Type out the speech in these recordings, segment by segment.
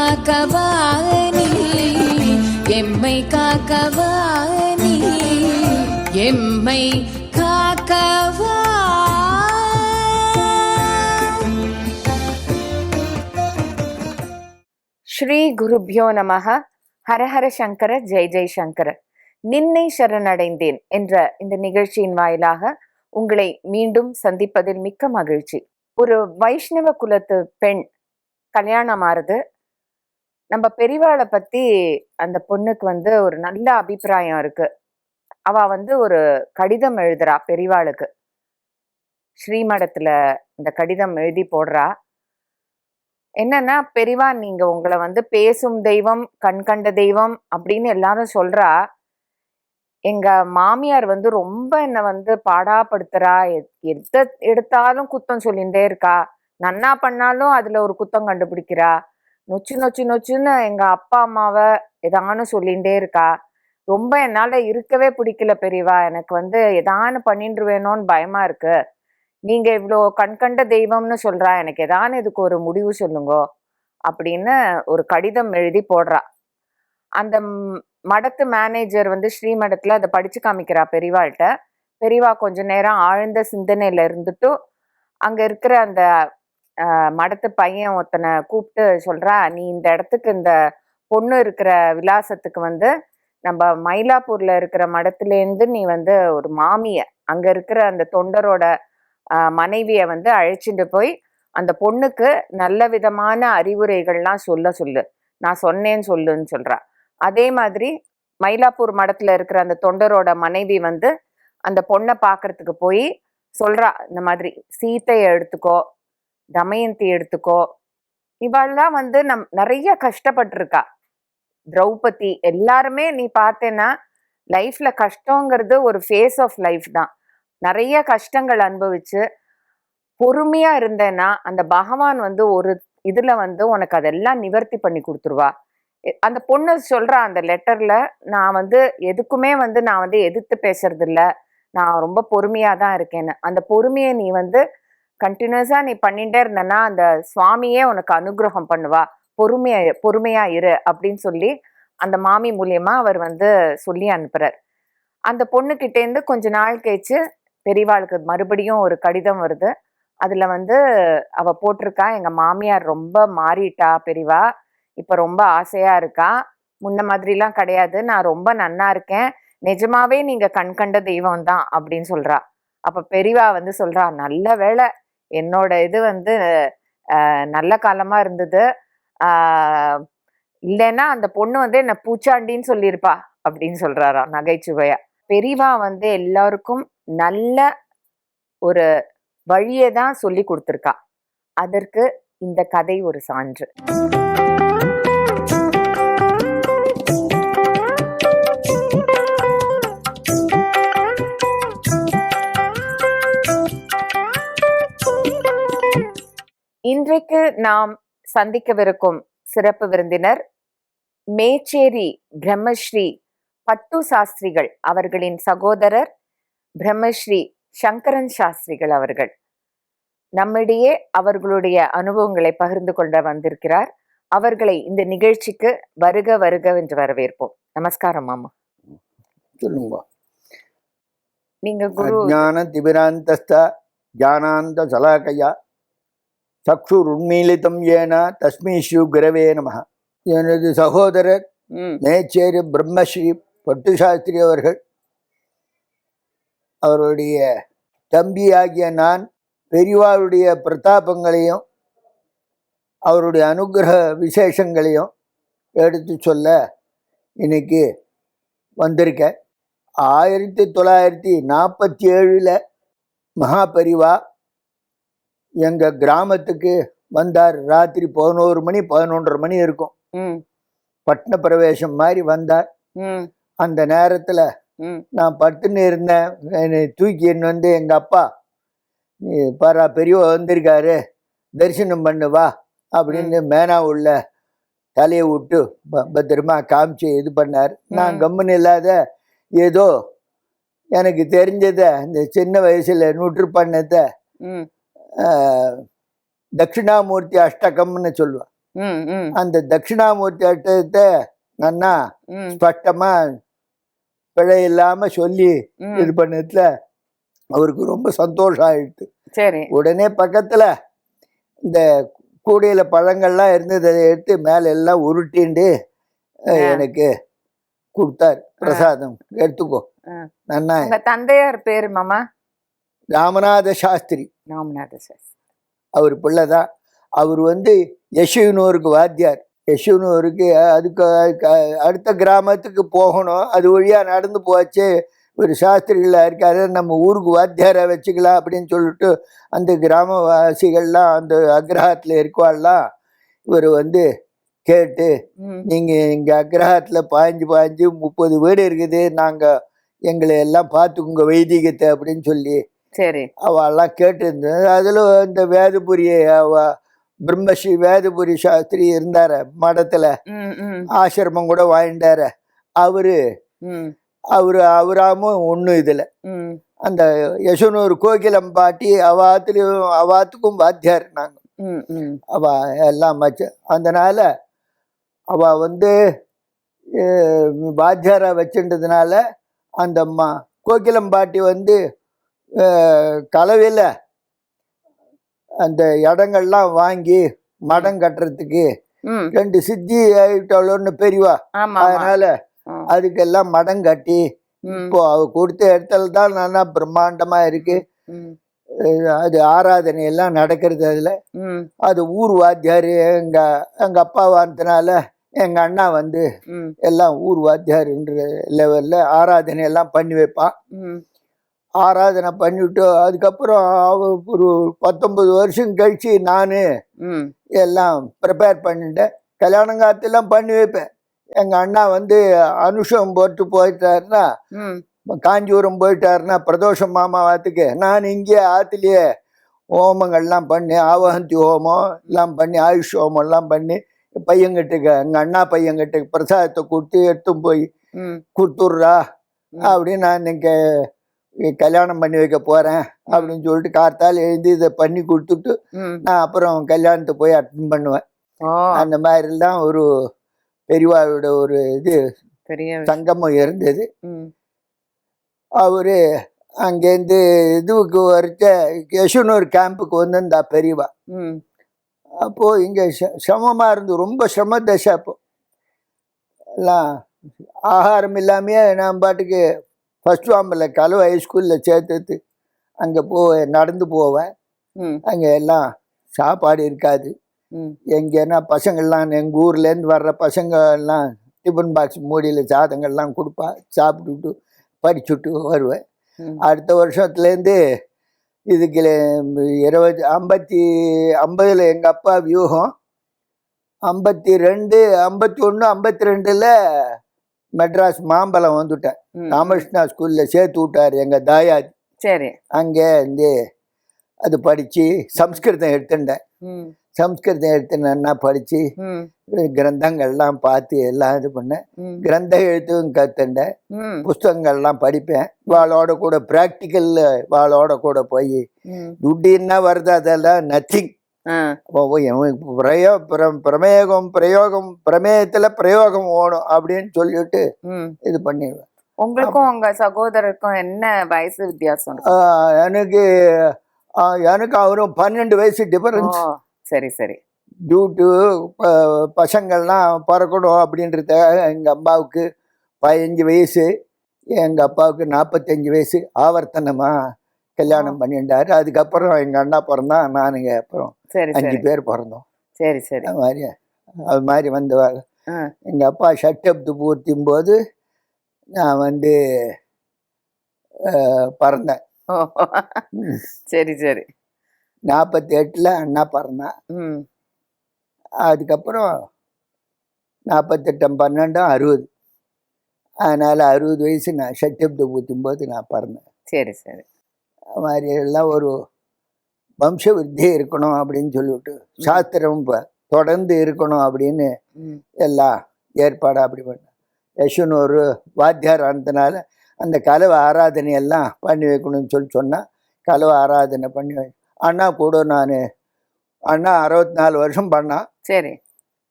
காக்கவா நீ எம்மை காக்கவா நீ எம்மை காக்கவா ஸ்ரீ குருப்யோ நமக ஹரஹர சங்கர ஜெய் ஜெய் சங்கர. நின்னை சரணடைந்தேன் என்ற இந்த நிகழ்ச்சியின் வாயிலாக உங்களை மீண்டும் சந்திப்பதில் மிக்க மகிழ்ச்சி. ஒரு வைஷ்ணவ குலத்து பெண் கல்யாணம் ஆறுது நம்ம பெரியவாளை பத்தி அந்த பொண்ணுக்கு வந்து ஒரு நல்ல அபிப்பிராயம் இருக்கு. அவ வந்து ஒரு கடிதம் எழுதுறா பெரியவாளுக்கு ஸ்ரீமடத்துல இந்த கடிதம் எழுதி போடுறா. என்னன்னா பெரிவா நீங்க உங்களை வந்து பேசும் தெய்வம் கண் கண்ட தெய்வம் அப்படின்னு எல்லாரும் சொல்றா. எங்க மாமியார் வந்து ரொம்ப என்னை வந்து பாடாப்படுத்துறா. எத்- எத எடுத்தாலும் குத்தம் சொல்லிகிட்டே இருக்கா. நன்னா பண்ணாலும் அதுல ஒரு குத்தம் கண்டுபிடிக்கிறா. நொச்சு நொச்சு நொச்சுன்னு எங்கள் அப்பா அம்மாவை ஏதானு சொல்லிகிட்டே இருக்கா. ரொம்ப என்னால் இருக்கவே பிடிக்கல பெரியவா. எனக்கு வந்து எதானு பண்ணிட்டு வேணும்னு பயமாக இருக்கு நீங்கள் இவ்வளோ கண்கண்ட தெய்வம்னு சொல்கிறா எனக்கு ஏதானு இதுக்கு ஒரு முடிவு சொல்லுங்கோ அப்படின்னு ஒரு கடிதம் எழுதி போடுறா. அந்த மடத்து மேனேஜர் வந்து ஸ்ரீமடத்தில் அதை படித்து காமிக்கிறா பெரியவாள்கிட்ட பெரியவா கொஞ்ச நேரம் ஆழ்ந்த சிந்தனையில இருந்துட்டு அங்கே இருக்கிற அந்த மடத்து பையன் ஒருத்தனை கூப்பிட்டு சொல்கிறா நீ இந்த இடத்துக்கு இந்த பொண்ணு இருக்கிற விலாசத்துக்கு வந்து நம்ம மயிலாப்பூரில் இருக்கிற மடத்துலேருந்து நீ வந்து ஒரு மாமியை அங்கே இருக்கிற அந்த தொண்டரோட மனைவியை வந்து அழைச்சிட்டு போய் அந்த பொண்ணுக்கு நல்ல விதமான அறிவுரைகள்லாம் சொல்ல சொல்லு. நான் சொன்னேன்னு சொல்லுன்னு சொல்கிறா அதே மாதிரி மயிலாப்பூர் மடத்தில் இருக்கிற அந்த தொண்டரோட மனைவி வந்து அந்த பொண்ணை பார்க்கறதுக்கு போய் சொல்கிறா இந்த மாதிரி சீத்தையை எடுத்துக்கோ தமயந்தி எடுத்துக்கோ. இவாள்லாம் வந்து நம் நிறைய கஷ்டப்பட்டிருக்கா திரௌபதி எல்லாருமே நீ பார்த்தேன்னா லைஃப்ல கஷ்டங்கிறது ஒரு ஃபேஸ் ஆஃப் லைஃப் தான். நிறைய கஷ்டங்கள் அனுபவிச்சு பொறுமையா இருந்தேன்னா அந்த பகவான் வந்து ஒரு இதுல வந்து உனக்கு அதெல்லாம் நிவர்த்தி பண்ணி கொடுத்துருவா. அந்த பொண்ணு சொல்றா அந்த லெட்டர்ல நான் வந்து எதுக்குமே வந்து நான் வந்து எதிர்த்து பேசுறது இல்லை நான் ரொம்ப பொறுமையா தான் இருக்கேன்னு. அந்த பொறுமையை நீ வந்து கண்டினியூஸாக நீ பண்ணிகிட்டே இருந்தனா அந்த சுவாமியே உனக்கு அனுகிரகம் பண்ணுவா. பொறுமையா பொறுமையா இரு அப்படின்னு சொல்லி அந்த மாமி மூலியமா அவர் வந்து சொல்லி அனுப்புறார். அந்த பொண்ணுக்கிட்டேருந்து கொஞ்ச நாள் கழிச்சு பெரியவாளுக்கு மறுபடியும் ஒரு கடிதம் வருது. அதில் வந்து அவ போட்டிருக்கா எங்கள் மாமியார் ரொம்ப மாறிட்டா பெரியவா. இப்போ ரொம்ப ஆசையாக இருக்கா. முன்ன மாதிரிலாம் கிடையாது. நான் ரொம்ப நன்னா இருக்கேன். நிஜமாவே நீங்கள் கண் கண்ட தெய்வம் தான் அப்படின்னு சொல்கிறா அப்போ பெரியவா வந்து சொல்கிறா நல்ல வேளை என்னோட இது வந்து நல்ல காலமாக இருந்தது. இல்லைன்னா அந்த பொண்ணு வந்து என்னை பூச்சாண்டின்னு சொல்லியிருப்பா அப்படின்னு சொல்கிறாராம் நகைச்சுவையா. பெரிவா வந்து எல்லாருக்கும் நல்ல ஒரு வழியை தான் சொல்லி கொடுத்துருக்கா. அதற்கு இந்த கதை ஒரு சான்று. இன்றைக்கு நாம் சந்திக்கவிருக்கும் சிறப்பு விருந்தினர் மேச்சேரி பிரம்மஸ்ரீ பட்டு சாஸ்திரிகள் அவர்களின் சகோதரர் பிரம்மஸ்ரீ சங்கரன் சாஸ்திரிகள் அவர்கள். நம்மிடையே அவர்களுடைய அனுபவங்களை பகிர்ந்து கொள்ள வந்திருக்கிறார். அவர்களை இந்த நிகழ்ச்சிக்கு வருக வருக என்று வரவேற்போம். நமஸ்காரம் மாமா. சொல்லுங்க. நீங்க குரு அஜான திபிராந்தஸ்த ஜானாந்த சலாக்கயா சக்ஷுர் உண்மீலிதம் ஏன தஸ்மை ஸ்ரீ குரவே நம எனது சகோதரர் மேச்சேரி பிரம்மஸ்ரீ பட்டு சாஸ்திரி அவர்கள் அவருடைய தம்பியாகிய நான் பெரியவாளுடைய பிரதாபங்களையும் அவருடைய அனுகிரக விசேஷங்களையும் எடுத்து சொல்ல இன்னைக்கு வந்திருக்கேன். ஆயிரத்தி தொள்ளாயிரத்தி நாற்பத்தி ஏழில் மகாபரிவா எங்கள் கிராமத்துக்கு வந்தார். ராத்திரி பதினோரு மணி பதினொன்றரை மணி இருக்கும். பட்ன பிரவேசம் மாதிரி வந்தார். அந்த நேரத்தில் நான் படுத்துன்னு இருந்தேன். என்னை தூக்கின்னு வந்து எங்கள் அப்பா நீ பாரா பெரியவா வந்திருக்காரு. தரிசனம் பண்ணு வா. அப்படின்னு மேனா உள்ள தலையை விட்டு ப- பத்திரமா காமிச்சு இது பண்ணார். நான். கம்முன்னு இல்லாத ஏதோ எனக்கு தெரிஞ்சதை இந்த சின்ன வயசில் நூற்று பண்ணதை தட்சிணாமூர்த்தி அஷ்டகம்னு சொல்லுவேன் அந்த தட்சிணாமூர்த்தி அஷ்டகத்தை நன்னா ம், ஸ்பஷ்டமாக பிழை இல்லாமல் சொல்லி. இது பண்ணதுல அவருக்கு ரொம்ப சந்தோஷம் ஆயிடுச்சு சரி. உடனே பக்கத்தில் இந்த கூடையில் பழங்கள்லாம் இருந்தது அதை எடுத்து மேலே எல்லாம் உருட்டிண்டு. எனக்கு கொடுத்தார். பிரசாதம். எடுத்துக்கோ. நன்னா. தந்தையார் பேரு மாமா? ராமநாத சாஸ்திரி ராமநாத சார் அவர் பிள்ளை தான் அவர் வந்து யசுவினூருக்கு வாத்தியார். யசுவினூருக்கு அதுக்கு அடுத்த கிராமத்துக்கு போகணும். அது வழியாக நடந்து போச்சு. ஒரு சாஸ்திரிகளாக இருக்காரு. நம்ம ஊருக்கு வாத்தியாரை வச்சுக்கலாம் அப்படின்னு சொல்லிட்டு அந்த கிராமவாசிகள்லாம் அந்த அக்ரஹத்தில் இருக்குவாள்லாம் இவர் வந்து கேட்டு நீங்கள் இங்கே அக்ரஹத்தில் பாஞ்சு பாஞ்சு முப்பது வீடு இருக்குது. நாங்கள் எங்களை எல்லாம் பார்த்துக்குங்க வைதிகத்தை அப்படின்னு சொல்லி சரி. அவெல்லாம் கேட்டிருந்தது. அதில் இந்த வேதபுரி அவ பிரம்மஸ்ரீ வேதபுரி சாஸ்திரி இருந்தார மடத்தில். ஆசிரமம் கூட வாழ்ந்தார அவர் அவர் அவராமும் ஒன்றும் இதில். அந்த யசுனூர் கோகிலம் பாட்டி அவாத்துலேயும் அவாத்துக்கும் வாத்தியார் நாங்கள். அவ எல்லாம் மச்ச அதனால் அவ வந்து அஹ், வாத்தியாரை வச்சுன்றதுனால அந்த கோகிலம் பாட்டி வந்து கலவையில் அந்த இடங்கள்லாம் வாங்கி மடம் கட்டுறதுக்கு ரெண்டு சித்தி ஆயிட்டாளோன்னு பெரியவா. அதனால அதுக்கெல்லாம் மடம் கட்டி இப்போ அவ கொடுத்த இடத்துல தான் நல்லா பிரம்மாண்டமா இருக்கு. அது ஆராதனை எல்லாம் நடக்கிறது அதில். அது ஊர் வாத்தியார் எங்கள் எங்கள் அப்பா வாங்கினால எங்கள் அண்ணா வந்து எல்லாம் ஊர் வாத்தியாருன்ற லெவலில் ஆராதனை எல்லாம் பண்ணி வைப்பான். ஆராதனை பண்ணிவிட்டு அதுக்கப்புறம் ஒரு பத்தொன்பது வருஷம் கழிச்சு நான் எல்லாம் ப்ரிப்பேர் பண்ணிட்டேன் கல்யாணங்காலத்தெல்லாம் பண்ணி வைப்பேன். எங்கள் அண்ணா வந்து அனுஷம் போட்டு போயிட்டாருன்னா காஞ்சிபுரம் போயிட்டாருன்னா பிரதோஷம் மாமா வாத்துக்கு நான் இங்கே ஆற்றுலேயே ஹோமங்கள்லாம் பண்ணி ஆவகந்தி ஹோமம் எல்லாம் பண்ணி ஆயுஷ் ஹோமம் எல்லாம் பண்ணி பையன்கிட்டக்கு எங்கள் அண்ணா பையன்கிட்டக்கு பிரசாதத்தை கொடுத்து எடுத்துன்னு போய் கொடுத்துட்றா. அப்படின்னு நான் இன்னைக்கு கல்யாணம் பண்ணி வைக்க போகிறேன் அப்படின்னு சொல்லிட்டு கார்த்தால் எழுதி இதை பண்ணி கொடுத்துட்டு. நான் அப்புறம் கல்யாணத்தை போய் அட்டன் பண்ணுவேன். அந்த மாதிரிலாம் ஒரு பெரியவாளோட ஒரு இது பெரிய. சங்கமம் இருந்தது. அவர் அங்கேருந்து இதுவுக்கு வரைச்ச யசுனூர் கேம்புக்கு வந்திருந்தா பெரியவா. அப்போது இங்கே சிரமமாக இருந்து ரொம்ப சிரம தசை அப்போ. எல்லாம் ஆகாரம் இல்லாமையே நான் பாட்டுக்கு ஃபஸ்ட் வாம்பில் கலவை ஹைஸ்கூலில் சேர்த்துட்டு அங்கே போ நடந்து போவேன். அங்கே எல்லாம் சாப்பாடு இருக்காது. ம், எங்கேனா பசங்கள்லாம் எங்கள் ஊர்லேருந்து வர்ற பசங்க எல்லாம் டிஃபன் பாக்ஸ் மூடியில் சாதங்கள்லாம் கொடுப்பா சாப்பிட்டுட்டு படிச்சுட்டு வருவேன். அடுத்த வருஷத்துலேருந்து இதுக்கு இருபது ஐம்பத்தி ஐம்பதில் எங்கள் அப்பா வியூகம். ஐம்பத்தி ரெண்டு ஐம்பத்தி ஒன்று ஐம்பத்தி ரெண்டில் மெட்ராஸ் மாம்பழம் வந்துட்டேன். ராமகிருஷ்ணா ஸ்கூலில் சேர்த்து விட்டார் எங்கள் தாயாதி சரி. அங்கே வந்து அது படித்து சம்ஸ்கிருதம் எடுத்துட்டேன். சம்ஸ்கிருதம் எடுத்து நல்லா படித்து ம். கிரந்தங்கள்லாம் பார்த்து எல்லாம் இது பண்ணேன். கிரந்த எழுத்தும் கற்றுண்டேன் ம். புஸ்தகங்கள்லாம் படிப்பேன். வாளோட கூட ப்ராக்டிக்கலில் வாளோட கூட போய் துட்டின்னா வருது அதெல்லாம் நத்திங் பிரயோ பிர- பிரமேகம் பிரயோகம் பிரமேயத்தில் பிரயோகம் ஓடும் அப்படின்னு சொல்லிட்டு இது பண்ணிடுவேன். உங்களுக்கும் உங்க சகோதரருக்கும் என்ன வயசு வித்தியாசம்? எனக்கு எனக்கு அவரும் பன்னெண்டு வயசு டிஃபரன்ஸ் சரி சரி. டியூ டு பசங்கள்லாம் பிறக்கணும் அப்படின்றத எங்கள் அம்மாவுக்கு பதினஞ்சு வயசு எங்கள் அப்பாவுக்கு நாற்பத்தஞ்சு வயசு ஆவர்த்தனமாக கல்யாணம் பண்ணிட்டாரு அதுக்கப்புறம் எங்கள் அண்ணா பிறந்தான் நானுங்க அப்புறம் சரி அஞ்சு பேர் பிறந்தோம். சரி சரி. அது மாதிரி அது மாதிரி வந்து. எங்கள் அப்பா ஷட்டப்து பூர்த்தியும் போது நான் வந்து பிறந்தேன். சரி சரி. நாற்பத்தி எட்டில் அண்ணா பிறந்தான். அதுக்கப்புறம் நாற்பத்தெட்டம் பன்னெண்டும் அறுபது. அதனால் அறுபது வயசு நான் ஷட்டப்து ஊற்றும் போது நான் பிறந்தேன். சரி சரி. மாதிரி எல்லாம் ஒரு வம்ச விருத்தி இருக்கணும் அப்படின்னு சொல்லிவிட்டு சாஸ்திரம் தொடர்ந்து இருக்கணும் அப்படின்னு எல்லாம் ஏற்பாடு அப்படி பண்ணேன் யசுன்னு ஒரு வாத்தியார் ஆனதுனால அந்த கலவை ஆராதனை எல்லாம் பண்ணி வைக்கணும்னு சொல்லி சொன்னால் கலவை ஆராதனை பண்ணி வை அண்ணா கூட நான் அண்ணா அறுபத்தி நாலு வருஷம் பண்ணான் சரி.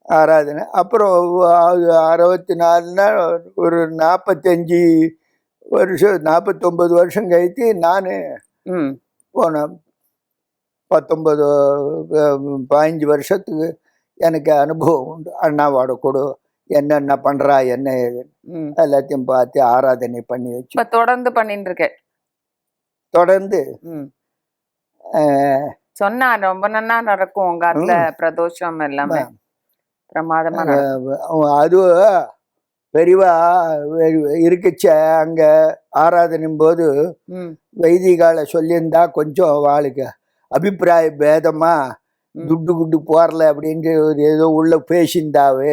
ஆராதனை. அப்புறம் அறுபத்தி நாலுனா ஒரு நாற்பத்தஞ்சி வருஷம் நாற்பத்தொம்பது வருஷம் கழித்து நான் ம். போனேன் பத்தொம்பது பதினஞ்சு வருஷத்துக்கு எனக்கு அனுபவம் உண்டு. அண்ணாவோட கூட என்னென்ன பண்ணுறா என்ன எல்லாத்தையும் பார்த்து ஆராதனை பண்ணி வச்சு. இப்ப தொடர்ந்து பண்ணிட்டு இருக்கேன் தொடர்ந்து சொன்னா ரொம்ப நன்னா நடக்கும் உங்க அதுல. பிரதோஷம் எல்லாமே. பிரமாதமா அது பெரியவா இருக்குச்ச அங்கே ஆராதனையும் போது வைதிகால சொல்லியிருந்தா கொஞ்சம் அவளுக்கு அபிப்பிராய பேதமாக. துட்டு குட்டு போறல அப்படின்ட்டு ஒரு ஏதோ உள்ள பேசியிருந்தாவே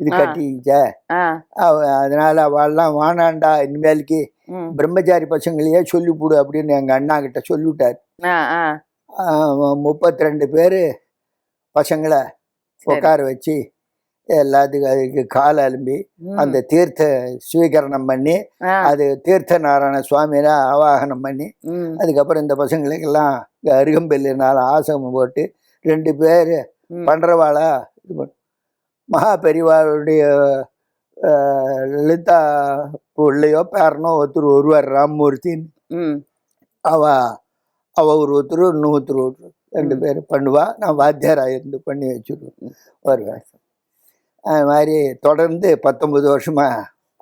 இது. கட்டிக்கிச்ச. அதனால அவள்லாம் வானாண்டா இனிமேலுக்கு பிரம்மச்சாரி பசங்களையே சொல்லிவிடு அப்படின்னு எங்கள் அண்ணா கிட்ட சொல்லிவிட்டார். முப்பத்தி ரெண்டு பேர் பசங்களை உட்கார வச்சு எல்லாத்துக்கும் அதுக்கு கால் அலும்பி. அந்த தீர்த்த ஸ்வீகரணம் பண்ணி அது தீர்த்த நாராயண சுவாமியில ஆவாகனம் பண்ணி அதுக்கப்புறம் இந்த பசங்களுக்கெல்லாம் அருகம்பெல்லினால ஆசனம் போட்டு ரெண்டு பேர் ம். பண்ணுறவாளா இது பண்ண மகா பெரியவாளுடைய அஹ், லலிதா பிள்ளையோ பேரனோ ஒருத்தர் ஒருவர் ராம்மூர்த்தின்னு. அவ அவ ஒரு ஒருத்தர் இன்னொருத்தர் ஒருத்தர் ரெண்டு ம். பேர் பண்ணுவா. நான் வாத்தியாராக இருந்து பண்ணி வச்சுருவேன் வருவேன். அது மாதிரி தொடர்ந்து பத்தொன்பது வருஷமா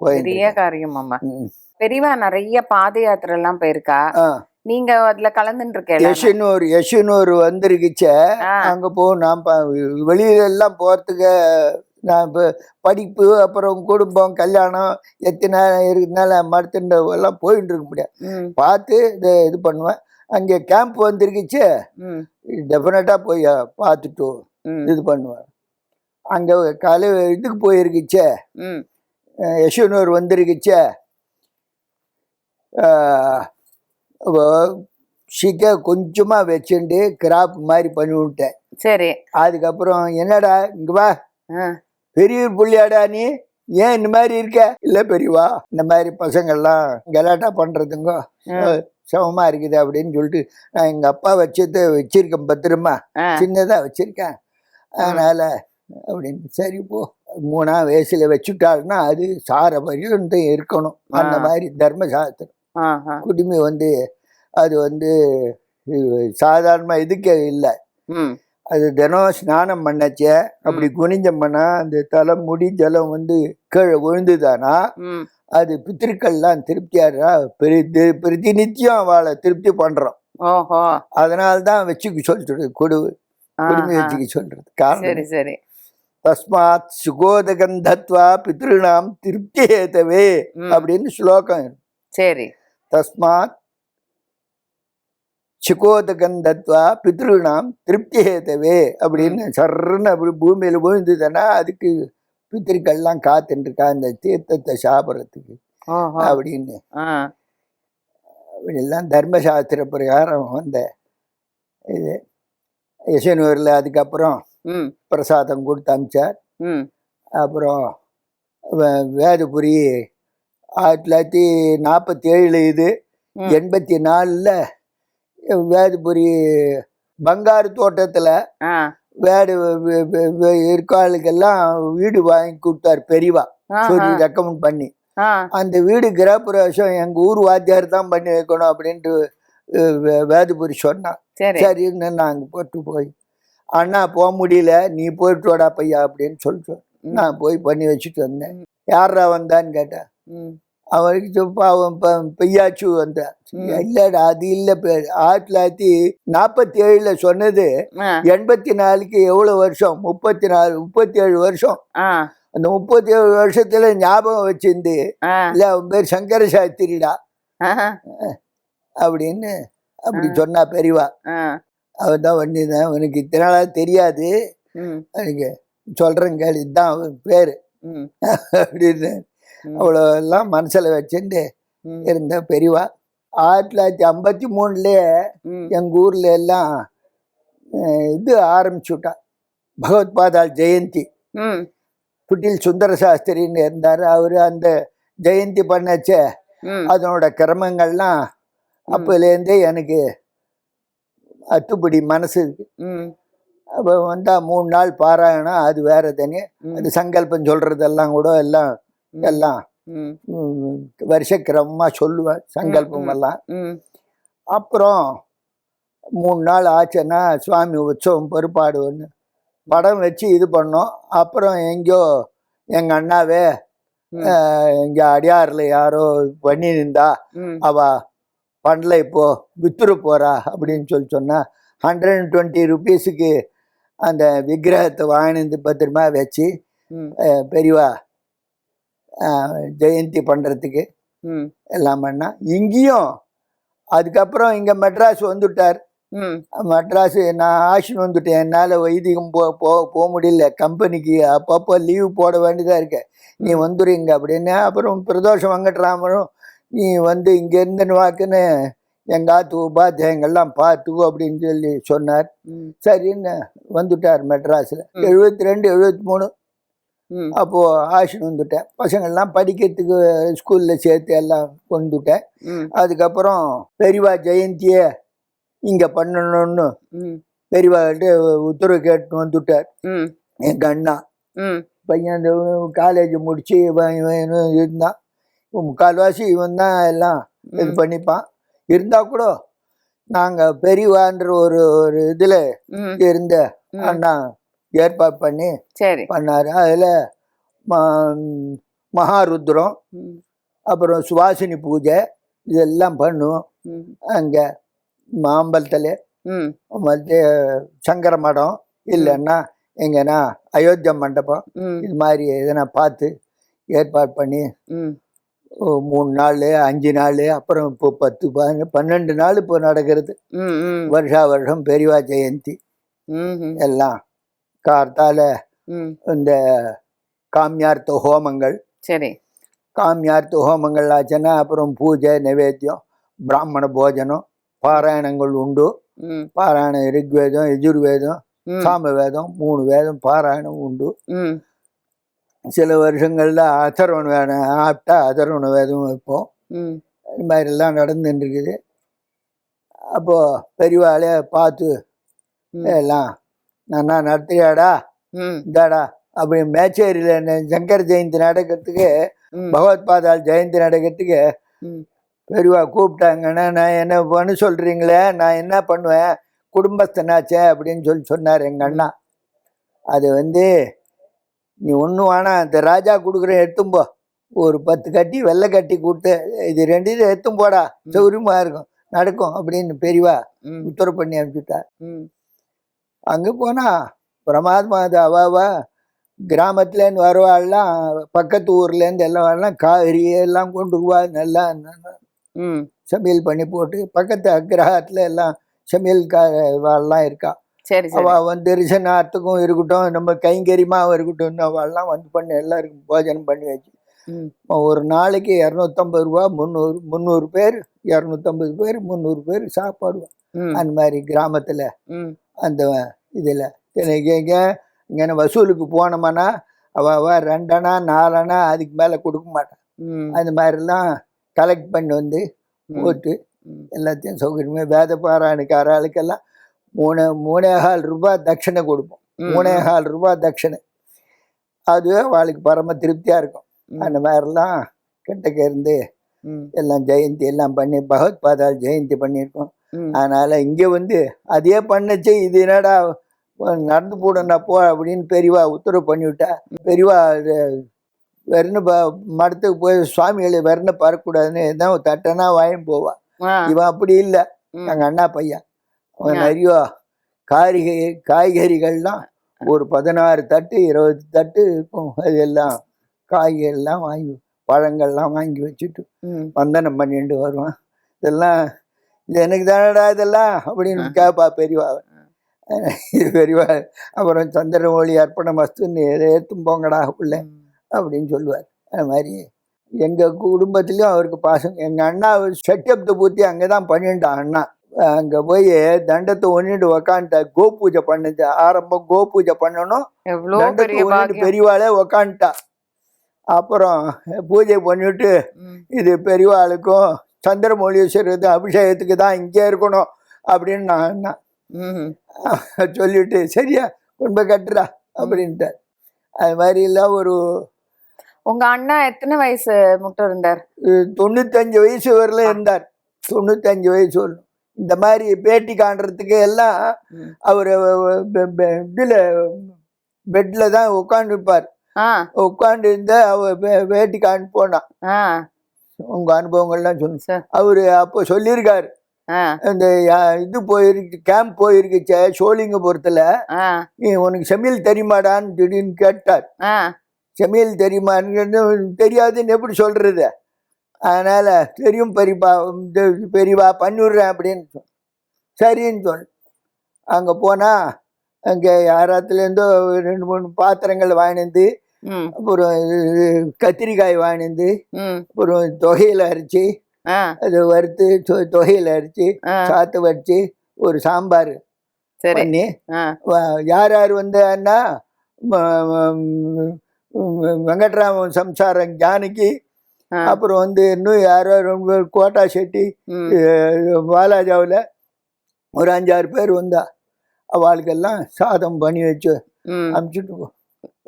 பெரிய காரியம் அம்மா ம். பெரியவா நிறைய பாத யாத்திரை எல்லாம் போயிருக்கா நீங்க அதுல கலந்துட்டு இருக்கேன் யஷுனூர் வந்திருக்குச்ச. ஆ. அங்கே போ நான் வெளியில எல்லாம் போகிறதுக்கு நான் இப்போ படிப்பு அப்புறம் குடும்பம் கல்யாணம் எத்தனை இருக்கிறதுனால மரத்துண்ட எல்லாம் போயிட்டு இருக்க முடியாது பார்த்து இது இது பண்ணுவேன். அங்கே கேம்ப் வந்திருக்குச்சு. டெஃபினட்டாக போய் பார்த்துட்டு இது பண்ணுவேன். அங்கே காலை இதுக்கு போயிருக்குச்சே. ம். யசுனூர் வந்திருக்குச்சே. சிக்க கொஞ்சமாக வச்சுட்டு கிராப் மாதிரி பண்ணி விட்டேன். சரி. அதுக்கப்புறம் என்னடா இங்கே வா. ஆ. பெரியவர் புள்ளியாடா நீ? ஏன் இந்த மாதிரி இருக்க? இல்லை பெரியவா இந்த மாதிரி பசங்கள்லாம் கலாட்டா பண்ணுறதுங்கோ. சமமாக இருக்குது அப்படின்னு சொல்லிட்டு நான் எங்கள் அப்பா வச்சது வச்சிருக்கேன் பத்திரமா. சின்னதாக வச்சிருக்கேன். அதனால் அப்படின்னு. சரி போ. மூணாம் வயசில் வச்சுட்டாள்னா அது சார பரியந்தம் இருக்கணும். அந்த. மாதிரி தர்மசாஸ்திரம். குடுமி வந்து அது வந்து சாதாரண இதுக்கே இல்லை. அது தினம் ஸ்நானம் பண்ணச்சே அப்படி குனிஞ்சம் பண்ணா அந்த தலை முடி ஜலம் வந்து கீழே விழுந்துதானா? அது பித்திருக்கள்லாம் திருப்தியாடுறா பெரி பிரதி நித்தியம் அவளை திருப்தி பண்ணுறோம் ஓஹோ. அதனால தான் வச்சுக்க சொல்றது கொடு குடுமி. வச்சுக்க சொல்றது. காரணம் சரி சரி. தஸ்மாத் சுகோதகந்தத்வா பித்ருணாம் திருப்தி ஏதவே. அப்படின்னு ஸ்லோகம். சரி. தஸ்மாத் சுகோதகந்தத்வா பித்ருணாம் திருப்தி ஏதவே அப்படின்னு சர்ன்னு அப்படி பூமியில் விழுந்ததுன்னா அதுக்கு பித்திருக்கள்லாம் காத்துட்டு இருக்கா அந்த தீர்த்தத்தை சாப்பிட்றதுக்கு அப்படின்னு. அப்படிலாம் தர்மசாஸ்திர பிரகாரம் வந்த இது. யசனூரில் அதுக்கப்புறம் பிரசாதம் கொடுத்து அமிச்சார். ம். அப்புறம் வேதபுரி ஆயிரத்தி தொள்ளாயிரத்தி நாற்பத்தி ஏழு இது. எண்பத்தி நாலில் வேதபுரி பங்காரு தோட்டத்தில் ஆ. வேடு வே- வே- வே- இருக்காளுக்கெல்லாம் வீடு வாங்கி கொடுத்தார் பெரியவா. சொல்லி ரெக்கமெண்ட் பண்ணி. அந்த வீடு கிரகப்பிரவேசம் எங்கள் ஊர் வாத்தியார் தான் பண்ணி வைக்கணும் அப்படின்ட்டு வேதபுரி சொன்னான் சரி. சரின்னு நாங்கள் போட்டு போய் அண்ணா போக முடியல. நீ போயிட்டு வாடா பையா அப்படின்னு சொல்லிட்டு. நான் போய் பண்ணி வச்சுட்டு வந்தேன். யாரா வந்தான்னு கேட்டேன் சொ- பாவம் பெய்யாச்சு வந்தேன். இல்லடா அது இல்லை. ஆயிரத்தி தொள்ளாயிரத்தி நாற்பத்தி ஏழில் சொன்னது எண்பத்தி நாலுக்கு எவ்வளோ வருஷம்? முப்பத்தி நாலு முப்பத்தி ஏழு வருஷம் அந்த முப்பத்தி ஏழு வருஷத்துல ஞாபகம் வச்சிருந்து இல்லை அவன் பேர் சங்கர சாஸ்திரிடா. அப்படின்னு அப்படி. சொன்னா பெரியவா. ஆ அவன் தான் வண்டி தான் உனக்கு இத்தனை தெரியாது எனக்கு சொல்கிறேன் கேளு இதுதான் அவன் பேர். அப்படின்னு. அவ்வளோ எல்லாம் மனசில் வச்சுட்டு ம். இருந்த பெரியவா. ஆயிரத்தி தொள்ளாயிரத்தி ஐம்பத்தி மூணுலேயே எங்கள் ஊரில் எல்லாம் இது ஆரம்பிச்சுட்டா. பகவத் பாதாள் ஜெயந்தி. ம். குட்டில் சுந்தர சாஸ்திரின்னு இருந்தார். அவர் அந்த ஜெயந்தி பண்ணச்ச அதனோட கிரமங்கள்லாம் அப்போலேருந்தே எனக்கு அத்துப்படி மனசு இருக்கு. ம். அப்போ வந்தால் மூணு நாள் பாராயணம் அது வேற தனி. அது சங்கல்பம் சொல்கிறதெல்லாம் கூட எல்லாம். எல்லாம். வருஷக்கிரமமாக சொல்லுவேன் சங்கல்பம். எல்லாம். அப்புறம் மூணு நாள் ஆச்சுன்னா சுவாமி உற்சவம் பொறுப்பாடு ஒன்று படம் வச்சு இது பண்ணோம். அப்புறம் எங்கேயோ எங்கள் அண்ணாவே. இங்கே அடியாரில் யாரோ பண்ணி நின்றா ம். அவ பண்ணல இப்போ வித்துரு போறா அப்படின்னு சொல்லி சொன்னா ஹண்ட்ரட் அண்ட் டுவெண்ட்டி ருபீஸுக்கு அந்த விக்கிரகத்தை வாங்கினது பத்திரமா வச்சு பெரியவா ஜெயந்தி பண்ணுறதுக்கு ம். எல்லாம் பண்ணா. இங்கேயும் அதுக்கப்புறம் இங்கே மெட்ராஸ் வந்துட்டார். மெட்ராஸ் நான் ஆஷின் வந்துட்டேன். என்னால் வைதிகம் போ போக முடியல. கம்பெனிக்கு அப்பப்போ லீவு போட வேண்டியதாக இருக்க. நீ வந்துடுங்க அப்படின்னு. அப்புறம் பிரதோஷம் வெங்கட்ராமரும் நீ வந்து இங்கே இருந்துன்னு வாக்குன்னு எங்கள் ஆத்து உபாத்தியங்கள்லாம் பார்த்துக்கோ அப்படின்னு சொல்லி சொன்னார். சரின்னு வந்துட்டார் மெட்ராஸில். எழுபத்தி ரெண்டு எழுபத்தி மூணு அப்போது ஆஷின் வந்துட்டேன். பசங்கள்லாம் படிக்கிறதுக்கு ஸ்கூலில் சேர்த்து எல்லாம் கொண்டுட்டேன். அதுக்கப்புறம் பெரியவா ஜெயந்தியை இங்கே பண்ணணும்னு ம். பெரியவாகிட்ட உத்தரவு கேட்டு வந்துட்டார். எங்கள் அண்ணா பையன் காலேஜ் முடிச்சு இவன் இவன் இருந்தான். முக்கால்வாசி இவன் தான் எல்லாம் இது. பண்ணிப்பான். இருந்தால் கூட நாங்கள் பெரியவான்ற ஒரு ஒரு இதில் இருந்த. அண்ணா ஏற்பாடு பண்ணி சரி. பண்ணார். அதில் மகாருத்ரம் அப்புறம் சுவாசினி பூஜை இதெல்லாம் பண்ணுவோம் அங்கே மாம்பலத்தில் ம். மற்ற சங்கர மடம் இல்லைன்னா எங்கன்னா அயோத்தியா மண்டபம் இது மாதிரி எதனா பார்த்து ஏற்பாடு பண்ணி மூணு நாள் அஞ்சு நாள் அப்புறம் இப்போ பத்து பன்னெண்டு நாள் இப்போ நடக்கிறது. வருஷா வருஷம் பெரியவா ஜெயந்தி. எல்லாம் கார்த்தால இந்த காமியார்த்த ஹோமங்கள். சரி. காமியார்த்த ஹோமங்கள் ஆச்சுன்னா அப்புறம் பூஜை நைவேத்தியம் பிராமண போஜனம் பாராயணங்கள் உண்டு. பாராயணம் ரிக்வேதம் எஜுர்வேதம் ம். சாம வேதம் மூணு வேதம் பாராயணம் உண்டு. சில வருஷங்களில் அதர்வண வேதம் ஆப்டா அதர்வண வேதம் வைப்போம். இது மாதிரிலாம் நடந்துட்டு இருக்குது அப்போது பெரியவாளே பார்த்து. எல்லாம் நன்னா நடத்துறியாடா? ம். இந்தாடா. அப்படி மேச்சேரியில் சங்கர ஜெயந்தி நடக்கிறதுக்கு பகவத் பாதாள் ஜெயந்தி நடக்கிறதுக்கு பெரியவா கூப்பிட்டாங்கன்னா நான் என்ன பண்ண சொல்கிறீங்களே நான் என்ன பண்ணுவேன்? குடும்பஸ்தனாச்சே? அப்படின்னு சொல்லி சொன்னார் எங்கள் அண்ணா. அது வந்து நீ ஒன்றும் வேணாம் இந்த ராஜா கொடுக்குற எடுத்தும் போ ஒரு பத்து கட்டி வெள்ளை கட்டி கொடுத்து இது ரெண்டு எடுத்தும் போடா. சௌரியமாக இருக்கும். நடக்கும் அப்படின்னு பெரியவா உத்தரவு பண்ணி அனுப்பிச்சுட்டா. அங்கே போனால் பிரமாதமா அது அவாவா கிராமத்துலேருந்து வருவாள்லாம் பக்கத்து ஊர்லேருந்து எல்லாம் வரலாம். காய்கறி எல்லாம் கொண்டு வருவா நல்லா சமையல் பண்ணி போட்டு பக்கத்து அக்கிரகத்தில் எல்லாம் சமையல்காரெல்லாம் இருக்கா. சரி அவள் வந்து ரிசனார்த்துக்கும் இருக்கட்டும் நம்ம கைங்கரியமாகவும் இருக்கட்டும் அவள்லாம் வந்து பண்ணி எல்லாருக்கும் போஜனம் பண்ணி வச்சு. ஒரு நாளைக்கு இரநூத்தம்பது ரூபா முந்நூறு முந்நூறு பேர் இரநூத்தம்பது பேர் முந்நூறு பேர் சாப்பாடுவோம் அந்த மாதிரி கிராமத்தில். அந்த இதில். இங்கே இங்கே வசூலுக்கு போனோம்னா அவ அவ ரெண்டனா நாலனா அதுக்கு மேலே கொடுக்க மாட்டான் அந்த மாதிரிலாம் கலெக்ட் பண்ணி வந்து போட்டு. எல்லாத்தையும் சௌகரியமாக வேத பாராயணுக்கார ஆளுக்கெல்லாம் மூணு மூணேகால் ரூபாய் தட்சணை கொடுப்போம். மூணேகால் ரூபாய் தட்சணை. அதுவே அவளுக்கு பரம திருப்தியாக இருக்கும். அந்த மாதிரிலாம் கிட்டக்க இருந்து எல்லாம் ஜெயந்தி எல்லாம் பண்ணி பகவத் பாதால் ஜெயந்தி பண்ணியிருக்கோம். அதனால் இங்கே வந்து அதே பண்ணுச்சு இது என்னடா நடந்து போடணும்னா போ அப்படின்னு பெரியவா உத்தரவு பண்ணிவிட்டா. பெரியவா வெறுன்னு ப மடத்துக்கு போய் சுவாமிகளை வெறுன்னு பறக்கூடாதுன்னு எதாவது தட்டனா வாயும் போவா. இவன் அப்படி இல்லை. எங்கள் அண்ணா பையன். நிறைய காய்கறி காய்கறிகள்லாம் ஒரு பதினாறு தட்டு இருபது தட்டு இருக்கும் அது எல்லாம் காய்கறிலாம் வாங்கி பழங்கள்லாம் வாங்கி வச்சுட்டு வந்தனம் பண்ணிட்டு வருவான். இதெல்லாம் இது எனக்கு தானடா இதெல்லாம் அப்படின்னு கேட்பா பெரியவா. இது பெரியவா அப்புறம் சந்திர ஒளி அர்ப்பண மஸ்துன்னு ஏற்றும் போங்கடா பிள்ளை. அப்படின்னு சொல்லுவார். அது மாதிரி எங்கள் குடும்பத்துலேயும் அவருக்கு பாசம். எங்கள் அண்ணா செட்டப்தை பூர்த்தி அங்கே தான் பண்ணிட்டான் அண்ணா. அங்கே போய் தண்டத்தை ஒன்றிட்டு உக்காந்துட்ட கோ பூஜை பண்ணுச்சு ஆரம்பம் கோ பூஜை பண்ணணும் தண்டத்தை ஒன்றிட்டு பெரியவாளே உக்காந்துட்டா. அப்புறம் பூஜை பண்ணிவிட்டு ம், இது பெரியவாளுக்கும் சந்திரமௌலீஸ்வரர் அபிஷேகத்துக்கு தான் இங்கே இருக்கணும் அப்படின்னு நான் சொல்லிட்டு சரியா கொண்டு போய் கட்டுறா அப்படின்ட்டார். அது மாதிரிலாம் ஒரு உங்க அண்ணா எத்தனை வயசு மட்டும் இருந்தார்? தொண்ணூத்தஞ்சு வயசு வரல இருந்தார். தொண்ணூத்தஞ்சு வயசு வரலும் இந்த மாதிரி பேட்டி காண்றதுக்கு எல்லாம். அவர் இதில் பெட்டில் தான் உட்காந்துருப்பார் உட்காந்து இருந்தா அவ வே- வேட்டி காண்டு போனான் உங்க அனுபவங்கள்லாம் சொல்லு சரி. அவரு அப்போ சொல்லியிருக்காரு. இந்த இது போயிருக்கு கேம்ப் போயிருக்குச்சே சோழிங்கபுரத்தில் ஆ. உனக்கு செமியல் தெரியுமாடான்னு திடீர்னு கேட்டார். செமியல் தெரியுமான்னு தெரியாதுன்னு எப்படி சொல்றது? அதனால தெரியும் பெரியப்பா பெரியவா பண்ணிவிடுறேன் அப்படின்னு சரின்னு சொன்ன அங்கே போனால் அங்கே யாராத்துலேருந்தோ ரெண்டு மூணு பாத்திரங்கள் வாங்கினது அப்புறம் கத்திரிக்காய் வாங்கினது அப்புறம் தொகையில் அரைச்சி அது வறுத்து தொகையில் அரைச்சி சாத்து வச்சு ஒரு சாம்பார் சரி. பண்ணி யார் யார் வந்தான்னா வெங்கட்ராமன் சம்சாரம் ஜானகி அப்புறம் வந்து இன்னும் யாரோ ரொம்ப கோட்டா செட்டி பாலாஜாவில் ஒரு அஞ்சாறு பேர் வந்தா. அவளுக்கெல்லாம் சாதம் பண்ணி வச்சு ம். அனுப்பிச்சுட்டு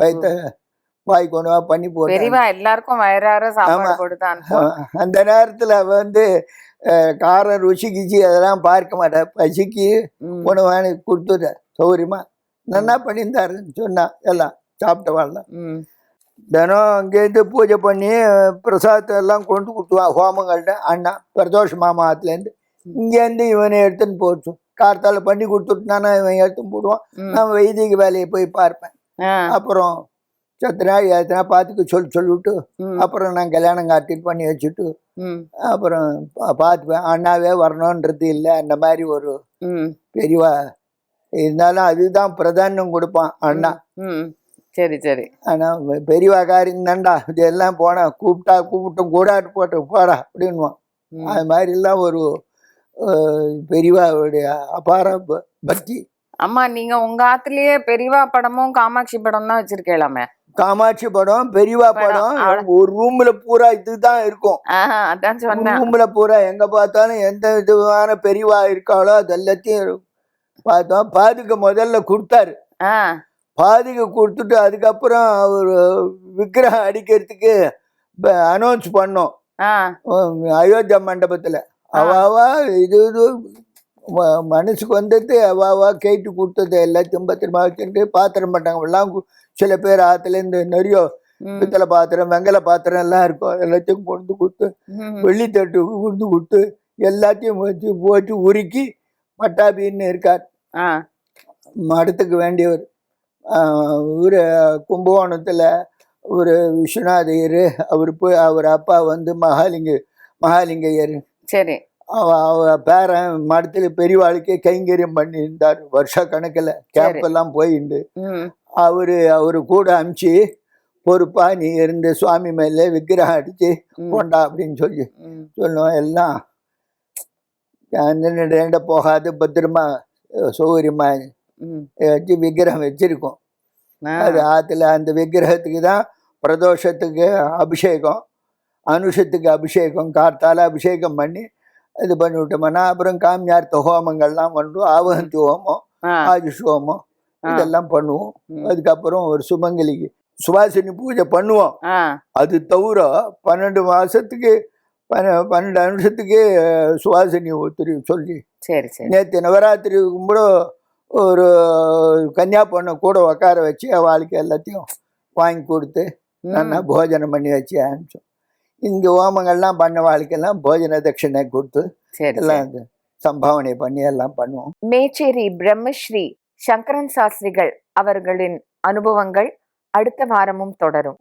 வயிற்ற வாய் கொண்டு வா பண்ணி பெரியவா எல்லாருக்கும் வயிறார அந்த நேரத்தில் வந்து காரம் ருசி கிச்சி அதெல்லாம் பார்க்க மாட்டேன் பசிக்கு. உணவானு கொடுத்துட்ட. சௌகரியமா நன்னா பண்ணியிருந்தாருன்னு சொன்னா எல்லாம் சாப்பிட்ட வாழலாம் தினம் அங்கேருந்து பூஜை பண்ணி அஹ், பிரசாதத்தை எல்லாம் கொண்டு கொடுத்துவா ஹோமங்கள்ட்ட அண்ணா பிரதோஷ மாமா ஆத்துலேருந்து. இங்கேருந்து இவனை எடுத்துன்னு போச்சு. கார்த்தால பண்ணி கொடுத்துட்டானா இவன் எடுத்துன்னு போடுவான். நான் வைதிக வேலையை போய் பார்ப்பேன். அப்புறம் சத்துனா ஏத்தனா பார்த்துக்க சொல்லி சொல்லிவிட்டு அப்புறம் நான் கல்யாணம் காட்டிட்டு பண்ணி வச்சுட்டு அப்புறம் பார்த்துப்பேன். அண்ணாவே வரணுன்றது இல்லை. அந்த மாதிரி ஒரு பெரியவா இருந்தாலும் அதுதான் பிரதானம் கொடுப்பான் அண்ணா. சரி சரி. ஆனால் பெரியவா காரியம் தான்டா. இதெல்லாம் போனா கூப்பிட்டா கூப்பிட்டும் கூடாட்டு போட்டு போடா அப்படின்வான். அது மாதிரிலாம் ஒரு பெரியவாவுடைய அபார பக்தி. அம்மா நீங்க உங்க ஆத்துலயே பெரியவா படமும் காமாட்சி படம் தான் வச்சிருக்கலாமே காமாட்சி படம் பெரியவா படம். ஒரு ரூம்ல பூரா இதுதான் இருக்கும். ஆஹா அதான் சொன்னேன். ரூம்ல பூரா எங்க பார்த்தாலும் எந்த விதமான பெரியவா இருக்காளோ அது எல்லாத்தையும் பார்த்தோம் பாதுக்க முதல்ல கொடுத்தாரு. ஆ பாதுகை கொடுத்துட்டு அதுக்கப்புறம் ஒரு விக்கிரகம் அடிக்கிறதுக்கு அனௌன்ஸ் பண்ணோம். அயோத்தியா மண்டபத்தில். அவாவா இது இது மனசுக்கு வந்தது அவாவா கேட்டு கொடுத்தது எல்லாத்தையும் பத்திரமா வச்சுட்டு பாத்திரம் பண்ணாங்க எல்லாம் சில பேர் ஆற்றுலேருந்து நிறைய பித்தளை பாத்திரம் வெங்கல பாத்திரம் எல்லாம் இருக்கும். எல்லாத்தையும் கொண்டு கொடுத்து வெள்ளித்தட்டு கொண்டு கொடுத்து எல்லாத்தையும் வச்சு போட்டு உருக்கி பட்டாபின்னு இருக்கார். மடத்துக்கு வேண்டியவர். இவர் கும்பகோணத்தில் ஒரு விஸ்வநாதையர் அவர் போய் அவர் அப்பா வந்து மகாலிங்க மகாலிங்கையர். சரி. அவ பேரன் மடத்தில் பெரியவாளுக்கே கைங்கரியம் பண்ணியிருந்தார் வருஷ கணக்கில். கேம்ப் எல்லாம் போயிண்டு. அவர் அவர் கூட அனுப்பிச்சு பொறுப்பா நீ இருந்து சுவாமி மேல விக்கிரகம் அடிச்சு ம், கொண்டா அப்படின்னு சொல்லி சொல்லுவோம் எல்லாம் ரெண்ட போகாது பத்திரமா சௌகரியமா. வச்சு விக்கிரகம் வச்சிருக்கோம். அது ஆற்றுல அந்த விக்கிரகத்துக்கு தான் பிரதோஷத்துக்கு அபிஷேகம் அனுஷத்துக்கு அபிஷேகம் கார்த்தால அபிஷேகம் பண்ணி இது பண்ணி விட்டோம்னா அப்புறம் காமியார்த்த ஹோமங்கள்லாம் பண்ணுவோம் ஆவகந்தி ஹோமம் ஆயுஷ் ஹோமம். இதெல்லாம் பண்ணுவோம். அதுக்கப்புறம் ஒரு சுமங்கலிக்கு சுவாசினி பூஜை பண்ணுவோம். அது தவிர பன்னெண்டு மாசத்துக்கு பன்ன பன்னெண்டு அனுஷத்துக்கு சுவாசினி ஒருத்தர் சொல்லி சரி சரி. நேற்று நவராத்திரி கும்பிட ஒரு கன்னியா பொண்ணை கூட உட்கார வச்சு அவளுக்கு எல்லாத்தையும் வாங்கி கொடுத்து நல்லா போஜனம் பண்ணி வச்சு அனுப்பிச்சோம் இங்கே ஹோமங்கள்லாம் பண்ண வாழ்க்கையெல்லாம் போஜன தட்சிணை கொடுத்து எல்லாம் சம்பாவனை பண்ணி எல்லாம் பண்ணுவோம். மேச்சேரி பிரம்மஸ்ரீ சங்கரன் சாஸ்திரிகள் அவர்களின் அனுபவங்கள் அடுத்த வாரமும் தொடரும்.